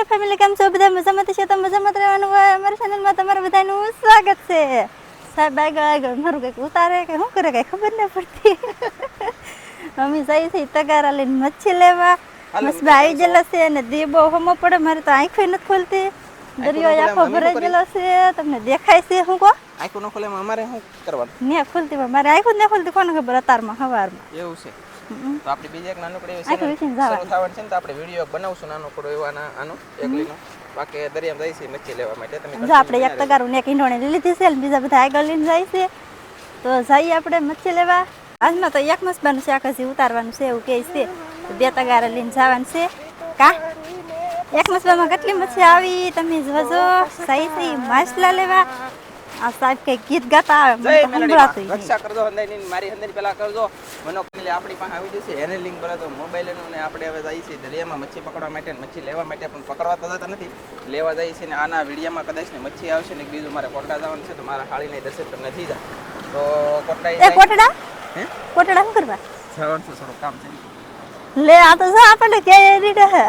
YouTube family કેમ છો? બધા મજામાં છે? તો મજામાં રહેવાનું હોય. અમારી ચેનલમાં તમારું બધાનું સ્વાગત છે. સાહેબ આગળ આગળ મારું કંઈક ઉતારે કે શું કરે? કંઈ ખબર ન પડતી. મમ્મી જઈ છે તગારા લઈને મચ્છી લેવા. બસ આવી ગયેલા છે. અને દી બહુ હમો પડે. મારે તો આંખો નથી ખોલતી. દરિયો આખો ભરાઈ ગયેલો છે. તમને દેખાય છે શું કહો? આંખો ન ખોલે અમારે શું કરવાનું? ને ખોલતી મારે આંખો જ ન ખુલતી. કોને ખબર? અતારમાં સવારમાં એવું છે. તો આપણે બીજા એક નાનકડો એવો. શરૂ થવાનું છે ને તો આપણે વીડિયો બનાવશું નાનકડો એવો આના- એકલીનો. બાકી દરિયામાં જઈશું મચ્છી લેવા માટે. તમે જો આપણે એક તગારું ને એક ઈંડોણે લઈ લીધી છે અને બીજા બધા આગળ લઈને જાય છે. તો જઈએ આપણે મચ્છી લેવા. આજમાં તો એક મસબાનું શાક હજી ઉતારવાનું છે એવું કહે છે. બે તગારા લઈને જવાનું છે. કા? એક મસબામાં કેટલી મચ્છી આવી? તમે જોજો. સહી સહી માછલા લેવા. આ સાહેબ કઈ ગીત ગાતા આવે. મને તો સંભળાતું. રક્ષા કરજો હંદાઈની મારી હંદાઈ પેલા કરજો. મનો પેલી આપણી પાસે આવી જશે એને લિંક ભરે તો મોબાઈલ ને આપણે હવે જઈએ છીએ દરિયામાં મચ્છી પકડવા માટે મચ્છી લેવા માટે પણ પકડવા તો જતા નથી. લેવા જઈએ છીએ ને આના વિડીયામાં કદાચ ને મચ્છી આવશે ને બીજું મારે કોટડા જવાનું છે તો મારા હાળીને દર્શન તમને નથી જાય તો કોટડા એ કોટડા? હે? કોટડા શું કરવા? જવાનું છે થોડું કામ છે. લે આ તો જો આપણને કે રીડે હે.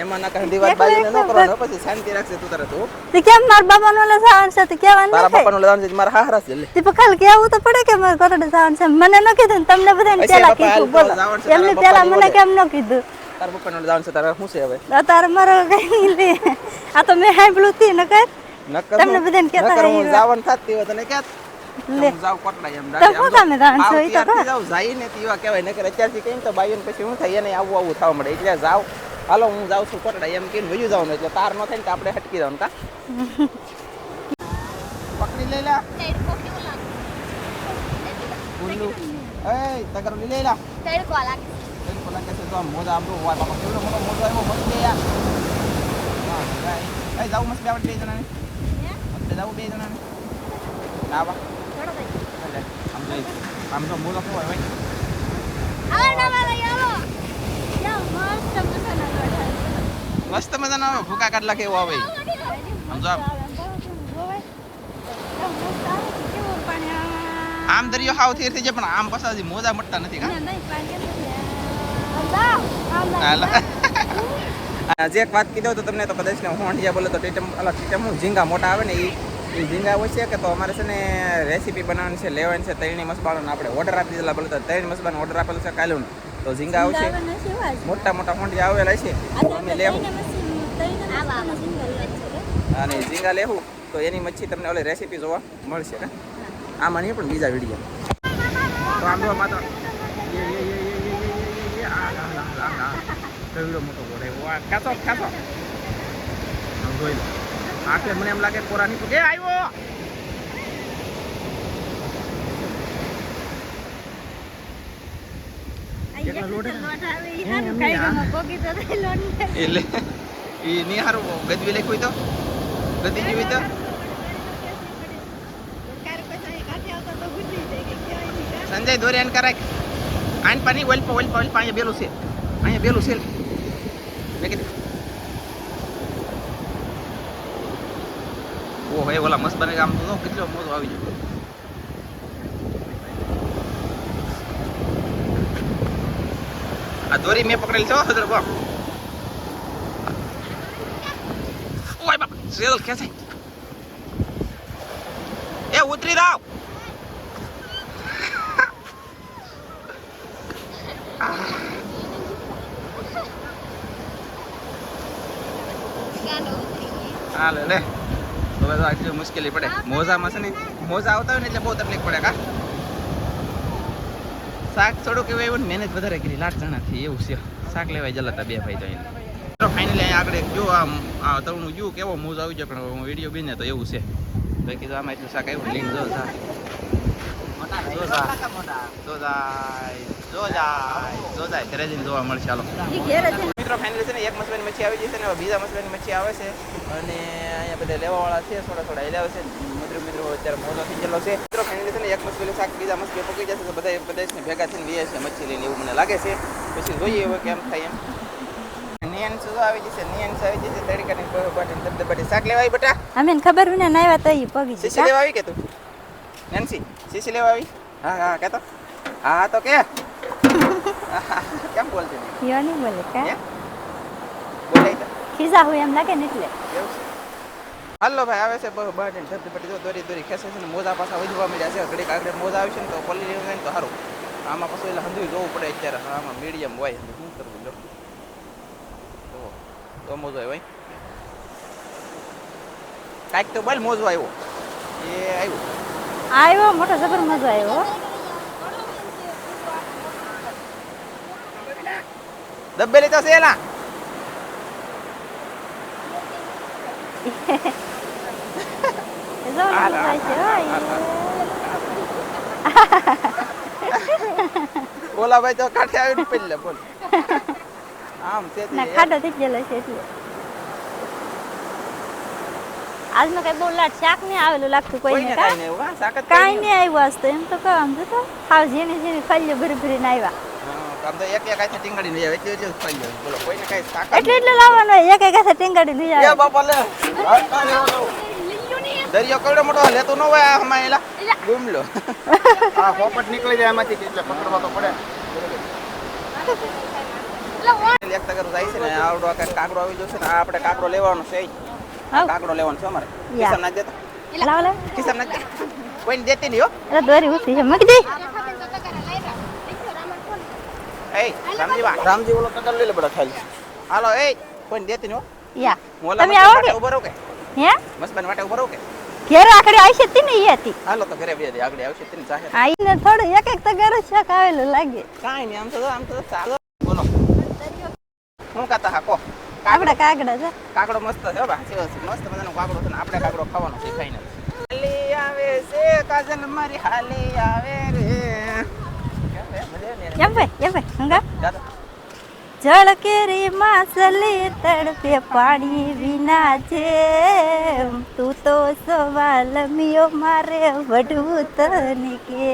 એમાં ના કહે દીવાત બાજીને ન કરવાનો પછી શાંતિ રાખશે તું તરત હો. તે કેમ માર બાબાનો લે જવાનું છે? તે કહેવાનું તારા નથી. પપ્પાનું લેવાનું છે મારા હાહરા છે લે. તે પણ કેવું તો પડે કે મારે કોટડે જવાનું છે. મને ન કીધું તમને બધાને પેલા કીધું બોલો. એમને પેલા મને કેમ ન કીધું? તારા પપ્પાનું લેવાનું છે તારે શું છે હવે? અત્યારે મારો કઈ લે. આ તો મેં સાંભળ્યું તી ન કર નકર તમને બધાને કેતા નકર હું થાતી હોય તને ક્યાં લે. જાય ને તેવા કહેવાય નકર અત્યારથી કહીને તો પછી હું થાય એને આવું આવું થવા મળે એટલે જાવ હાલો હું જાઉં છું કોટડા એમ કહીને વયું જવાનું એટલે તાર ન થાય ને તો આપણે હટકી જવાનું કા? પકડી લઈ લા. ઉલ્લુ એ તગર લઈ લા. તડકો લાગે? છે? તો આમ મોજા આમ તો વાય બાપા કેવડો મોટો મોજો આવ્યો મસ્ત બે યાર. હા ભાઈ એ. જાવું મસ્ત બે આપણે બે જણાને. આપણે જાવું બે જણાને. ના બા લે, આમ જોઈ આમ તો મોજો હોય ભાઈ. મસ્ત મજાનો આવે ભૂકા કાઢલા કેવો આવે સમજો આમ દરિયો હાવ થીર થઈ જાય પણ આમ પછી મોજા મટતા નથી કા? જે એક વાત કીધો તો તમને તો કદાચ ને હોંડિયા બોલે તો ટીટમ અલા ટીટમ હું ઝીંગા મોટા આવે ને એ એ ઝીંગા હોય છે કે તો અમારે છે ને રેસીપી બનાવવાની છે લેવાની છે તૈણી મસબાનો આપણે ઓર્ડર આપી દીધેલા બોલે તો ત્રણ મસબાનો ઓર્ડર આપેલો છે કાલું તો ઝીંગા આવશે. મોટા મોટા કોંડિયા આવેલા છે. અને ઝીંગા લેવું તો એની મચ્છી તમને ઓલે રેસીપી જોવા મળશે ને આમાં નહીં પણ બીજા વીડિયો તો આમ જોવા માતા વીડિયો મોટો બોલે ખાસો ખાસો. જોઈ લો. આખરે મને એમ લાગે કોરા નહીં એ આવ્યો! એટલે એ નહીં સારું ગદવી લખ્યું તો? ગદી જેવી તો? સંજય દોરિયાન કરાય. આન પાણી ઓલ પા ઓલ પા ઓલ પા અહીંયા બેલું છે. અહીંયા બેલું છે. મેં કીધું. ઓહો એ ઓલા મસ્ત બને આમ તો કેટલો મોજો આવી ગયો. આ દોરી મેં પકડેલી છે હજર બો ઓય બાપ સેલ ખેંચાય. એ ઉતરી રાવ. હાલે લે. હવે તો આટલી મુશ્કેલી પડે. મોજામાં છે ને, મોજા આવતા હોય ને એટલે બહુ તકલીફ પડે કા? શાક થોડુંક એવું એવું મહેનત વધારે કરી લાખ જણાથી એવું છે. શાક લેવાય જલાતા બે ભાઈ તો એને. ફાઇનલી અહીંયા આગળ જો આ તવનું જો કેવો મોજ આવી જાય પણ હું વીડિયો બીને તો એવું છે. તો કીધું આમાં એટલું શાક આવ્યું લીન જો જા જો જાય જો જાય ઘરે જઈને જોવા મળશે ચાલો મિત્રો ફાઇનલી છે ને એક મસલાની મચ્છી આવી જશે ને બીજા મસલાની મચ્છી આવે છે. અને અહીંયા બધા લેવાવાળા છે થોડા થોડા એલાવે છે. મિત્રો મિત્રો અત્યારે મોટો થઈ ગયેલો છે. મિત્રો ફાઇનલી છે ને એક મસલી શાક બીજા મસલી પકી જશે તો બધા બધાને ભેગા થઈને લઈએ છે મચ્છી લઈને એવું મને લાગે છે. પછી જોઈએ હવે કેમ થાય એમ. નિયન શું આવી જશે? નિયન આવી જશે? તડકાની બાટી દબદબાટી શાક લેવા આવી બેટા? અમે ખબર વિના ના આવ્યા તો એ પગી જશે લેવા આવી કે તું? નેન્સી સીસી લેવા આવી? હા હા કહેતો હા તો કે. કેમ બોલતી? નહીં યો નહીં બોલે કા? તો પીઝા હોય એમ લાગે ને એટલે. હાલો ભાઈ આવે છે બહુ બહાર ધરતી જો દોરી દોરી ખેંચે છે ને મોજા પાછા વધવા મળ્યા છે. ઘડીક આગળ મોજા આવશે ને તો પલ્લી લેવું ને તો સારું આમાં પાછું એટલે હંધુય જોવું પડે અત્યારે. આમાં મીડિયમ હોય. શું કરવું જો? તો મોજો આવ્યો કાંઈક તો બોલ મોજો આવ્યો. એ આવ્યો. આવ્યો મોટો જબર મજો આવ્યો. દબ્બેલી તો છે એલા? હાલ, જાય છે. બોલા ભાઈ તો કાંઠે આવીને પેલે બોલ આમ છે ના ખાડો થઈ ગયેલો છે એટલે આજનો કઈ બહુ લાટ શાક નહીં આવેલું લાગતું કોઈ ને કાંઈ નહીં આવ્યું આજ તો એમ તો કહો આમ તો તો હાવ જેને જેને ફલ્યો ભરી ભરીને આવ્યા આમ તો એક એક આથી ટીંગાડી આવે એટલે બોલો કોઈને કાંઈ સાકત એટલે એટલે લાવવાનો એક એક હાથે ટીંગાડી નહીં એ આવે બાપા લે. દરિયો કવડો મોટો લેતો ન હોય આમાં એલા ગુમલો આ પોપટ નીકળી જાય એમાંથી એટલે પકડવા તો પડે. એક તગર જાય છે ને આવડો આ કાકડો આવી જશે ને આ આપણે કાકડો લેવાનો છે. કાકડો લેવાનો છે અમારે. યા. કિસમ નાખ દેતો? લાવ લાવ. કિસમ નાખ કોઈને દેતી નહીં હો. એટલે દોરી ઉઠી છે મૂકી દે. એ રામજી બા રામજી ઓલો કદર લઈ લે ખાલી હાલો એ કોઈ દેતી નહીં હો યા હું તમે આવો કે ઊભો રહું કે હે મસ્તબાન માટે ઊભો રહું કે ઘેર આખડી આવશે તી ને ઈ હતી હાલો તો ઘરે બે દે આગળ આવશે તેની જાહેર આ ઈને થોડું એક એક તગારો શાક આવેલું લાગે કાંઈ નહીં આમ તો આમ તો ચાલો બોલો હું કાતા હા કો આપણે કાગડા છે કાકડો મસ્ત છે બા મસ્ત મજાનો કાકડો છે ને આપણે કાકડો ખાવાનો છે ખાઈને હાલી આવે છે કાજલ મારી હાલી આવે રે એમ ભાઈ હંગા જળ કેરી માસલી તડપે પાણી વિના છે તું તો સવાલ મિયો મારે વઢવું તને કે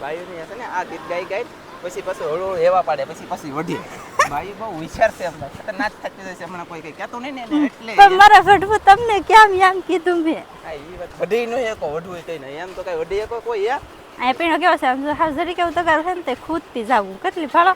બાયુની હશે ને આ ગીત ગાઈ ગાઈ પછી પછી હળવું એવા હેવા પાડે પછી પછી વઢી ભાઈ બહુ હોશિયાર છે હમણાં ખતરનાક થતી જશે હમણાં કોઈ કઈ કહેતું નહીં ને એટલે પણ મારા વઢવું તમને કેમ એમ કીધું મેં હા એ વાત વઢી નો એકો વઢવું કઈ નહીં એમ તો કઈ વઢી એકો કોઈ યાર આ પીણો કેવો છે આમ હાવ જરી કેવું તગાર છે ને તે ખૂદતી જાવું કેટલી ફાળો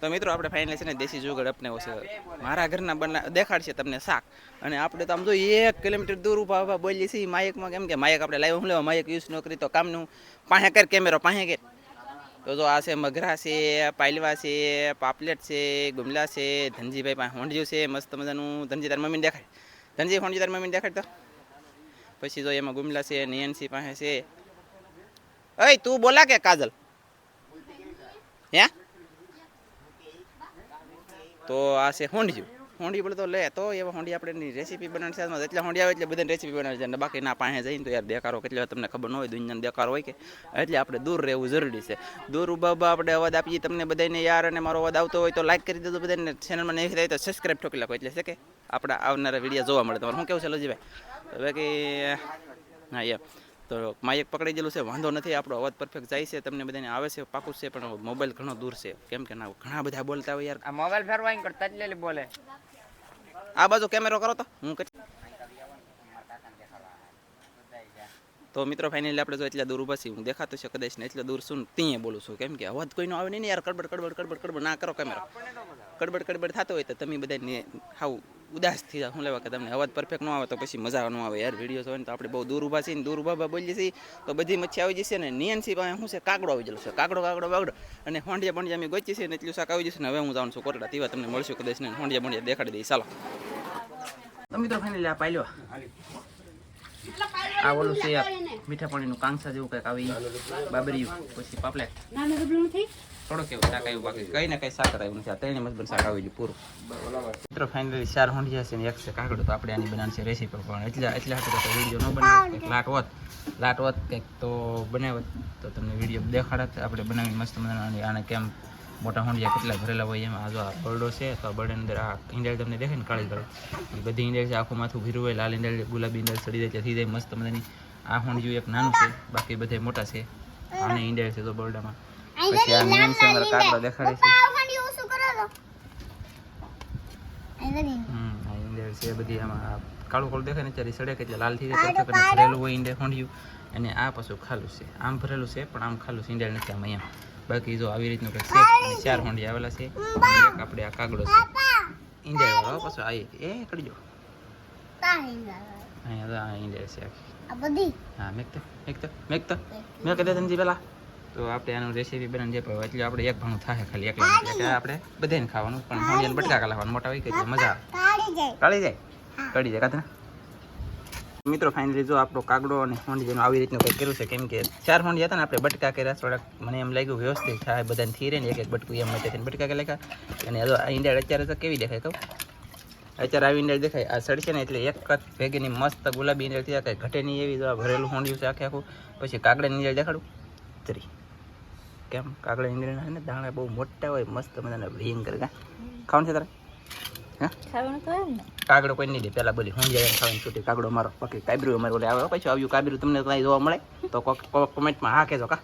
તો મિત્રો, આપણે ફાઇનલી છે ને દેશી જુગાડ અપનાવ્યો છે મારા ઘરના બના દેખાડશે તમને શાક. અને આપણે તો આમ જો એક કિલોમીટર દૂર ઊભા ઊભા બોલીએ છીએ માયકમાં કેમ કે માયક આપણે લાઈવ હું લેવા, માયક યુઝ ન કરી તો કામનું પાસે કર કેમેરો પાસે કર. તો જો આ છે મગરા છે પાયલવા છે, પાપલેટ છે, ગુમલા છે, ધનજીભાઈ પાસે હોંડિયું છે, મસ્ત મજાનું ધનજી તાર મમ્મીને દેખાડ. ધનજી હોંડી તાર મમ્મીને દેખાડ તો. પછી જો એમાં ગુમલા છે નિયનસી પાસે છે. અય, તું બોલા કે કાજલ? હે? તો આ છે હોંડિયું હોંડી બોલે તો લે તો એવા હોંડી આપણે રેસીપી બનાવવાની છે. એટલે હોંડી આવે એટલે બધાને રેસીપી બનાવી છે. અને બાકી ના પાસે જઈને તો યાર દેકારો કેટલો તમને ખબર ન હોય, દુનિયાનો દેકારો હોય કે. એટલે આપણે દૂર રહેવું જરૂરી છે. દૂર ઊભા ઊભા આપણે અવાજ આપીએ તમને બધાને યાર અને મારો અવાજ આવતો હોય તો લાઈક કરી દેજો બધાને ચેનલમાં નહીં થાય તો સબસ્ક્રાઈબ ઠોકી નાખો. એટલે છે કે આપણા આવનારા વીડિયો જોવા મળે તમારે. શું કેવું છે લજીભાઈ? બાકી હા એમ તો માઇક પકડી ગયેલું છે. વાંધો નથી, આપણો અવાજ પરફેક્ટ જાય છે. તમને બધાને આવે છે, પાકું છે, પણ મોબાઈલ ઘણો દૂર છે. કેમ કે ના, ઘણા બધા બોલતા હોય યાર. મોબાઈલ ફેરવાઈ કરતા જ બોલે. આ બાજુ કેમેરો કરો તો. હું તો મિત્રો ફાઇનલી આપણે જો એટલા દૂર ઊભા છીએ, હું દેખાતો છે કદાચ ને એટલે દૂર છું ને ત્યાં બોલું છું. કેમ કે અવાજ કોઈનો આવે નહીં યાર, કડબડ કડબડ કડબડ કડબડ. ના કરો કેમેરો કડબડ કડબડ થતો હોય તો તમે બધા હાવ ઉદાસ થઈ જાવ શું લેવા કે તમને અવાજ પરફેક્ટ ન આવે તો પછી મજા ન આવે. યાર વીડિયો જોઈને તો આપણે બહુ દૂર ઊભા છીએ દૂર ઊભા બોલીએ છીએ, તો બધી મચ્છી આવી જશે ને. નિયનસી પાસે શું છે? કાગડો આવી જશે કાગડો કાગડો બાગડો અને હોંડિયા બોંડિયા અમે ગોચી છે ને એટલું શાક આવી જશે ને હવે હું જાઉં છું કોટડા તીવા તમને મળશું કદાચ ને હોંડિયા બોંડિયા દેખાડી દઈ ચાલો. તો મિત્રો ફાઇનલી આ પાલ્યો આ ઓલું છે આ મીઠા પાણીનું કાંસા જેવું કંઈક આવી બાબરિયું પછી પાપલેટ શાક આવ્યું બાકી કઈ ને કઈ શાક આવ્યું નથી આ ત્રણે મજબૂત શાક આવી ગયું પૂરું મિત્રો ફાઇનલી ચાર હોંડિયા છે ને એક છે કાકડો તો આપણે આની બનાવશે રેસીપી પણ એટલે એટલે હાટું તો વીડિયો ન કંઈક લાટ હોત લાટ હોત કંઈક તો બનાવત તો તમને વીડિયો દેખાડત આપણે બનાવી મસ્ત મજા આને કેમ મોટા હોંડિયા કેટલા ભરેલા હોય એમાં. આ જો આ બરડો છે તો આ બરડાની અંદર આ ઈંડાળ તમને દેખાય ને કાળી કાળી. એ બધી ઈંડાળ છે આખું માથું ભીરું હોય લાલ ઈંડાળ ગુલાબી ઈંડાળ સડી જાય થઈ જાય મસ્ત મજાની. આ હોંડિયું એક નાનું છે બાકી બધા મોટા છે. આને ઈંડાળ છે તો બરડામાં. પછી આ મેન છે અંદર કાકડો દેખાડે છે. હમ આ ઈંડાળ છે બધી આમાં કાળું કાળું દેખાય ને ત્યારે સડે કે એટલે લાલ થઈ જાય ભરેલું હોય ઈંડે હોંડિયું. અને આ પાછું ખાલું છે. આમ ભરેલું છે પણ આમ ખાલું છે ઈંડા નથી આમ એમ બાકી જો આવી રીતનું કંઈક છે ચાર હોંડી આવેલા છે. એક આપણે આ કાગડો છે. ઈંડા વાળો પાછો આવી એ કરજો અહીંયા તો ઈંડા છે આખી. હા મેકતા મેકતા મેકતા મેં કદાચ તનજી પેલા. તો આપણે આનું રેસીપી બનાવીને જે ભાવ એટલે આપણે એક ભાણું થાય ખાલી એકલા એટલે આપણે બધાને ખાવાનું પણ હોંડિયાને બટકા લાવવાનું મોટા હોય કે મજા આવે. કાઢી જાય. કાઢી જાય? કાઢે મિત્રો ફાઇનલી જો આપણો કાગડો અને હોંડી જેનું આવી રીતનું કંઈક કર્યું છે? કેમ કે ચાર હોંડી હતા ને, આપણે બટકા કર્યા. થોડાક મને એમ લાગ્યું વ્યવસ્થિત થાય, બધાને થીરે ને એક એક બટકું એમ મચે બટકા કે લખ્યા. અને આ ઈંડા અત્યારે તો કેવી દેખાય તો અત્યારે આવી ઈંડા દેખાય. આ સડશે ને એટલે એક જ ભેગીની મસ્ત ગુલાબી ઈંડા થયા. કંઈ ઘટે નહીં એવી ભરેલું હોંડિયું છે આખે આખું. પછી કાગડાની ઈંડા દેખાડું? તરી કેમ? કાગડા ઈંડા છે ને, દાણા બહુ મોટા હોય, મસ્ત મજાના ભીંગ કરે. ખાવાનું છે તારે? હા? ખાવાનું તો હોય ને. કાગડો કોઈ નહીં દે. પેલા બોલી હું જાય ખાવાની છૂટી કાગડો મારો. બાકી કાબરું અમારે બોલે આવે પછી આવ્યું કાબરું. તમને ત્યાં જોવા મળે તો કોમેન્ટમાં હા કહેજો કા.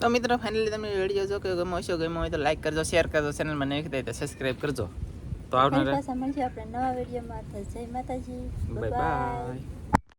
તો મિત્રો ફાઇનલી તમે વીડિયો જો કે ગમો હશો ગમો હોય તો લાઈક કરજો શેર કરજો ચેનલ મને એક થાય તો સબસ્ક્રાઈબ કરજો. તો આવનારા પાછા આપણે નવા વિડીયોમાં જય માતાજી. Bye bye